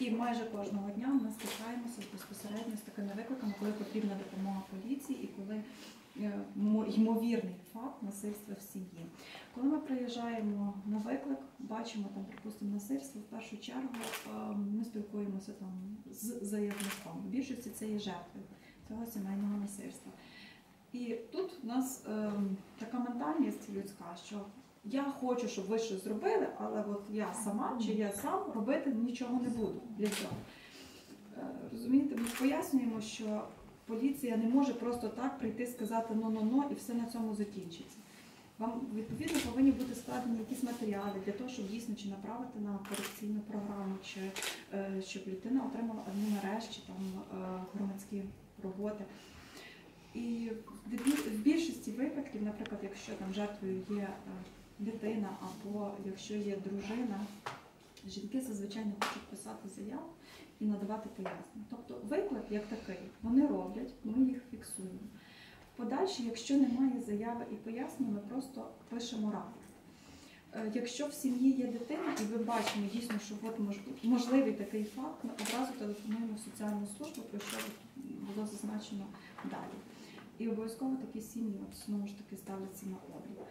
І майже кожного дня ми стикаємося безпосередньо з такими викликами, коли потрібна допомога поліції і коли е, ймовірний факт насильства в сім'ї. Коли ми приїжджаємо на виклик, бачимо там, припустимо, насильство, в першу чергу е, ми спілкуємося там з заявником. В більшості це є жертвою цього сімейного насильства. І тут у нас ем, така ментальність людська, що я хочу, щоб ви щось зробили, але от я сама чи я сам робити нічого не буду для цього. Е, Розумієте, ми пояснюємо, що поліція не може просто так прийти сказати ну-ну-ну і все на цьому закінчиться. Вам відповідно повинні бути складені якісь матеріали для того, щоб дійсно чи направити на корекційну програму, чи е, щоб людина отримала адмінарешт, чи там е, громадські роботи. І в більшості випадків, наприклад, якщо там жертвою є дитина або якщо є дружина, жінки зазвичай не хочуть писати заяву і надавати пояснення. Тобто виклик як такий вони роблять, ми їх фіксуємо. Подальше, якщо немає заяви і пояснень, ми просто пишемо рапорт. Е, Якщо в сім'ї є дитина, і ви бачимо дійсно, що от можливий такий факт, ми одразу телефонуємо в соціальну службу, про що було зазначено далі. І обов'язково такі сім'ї знову ж таки ставляться на облік.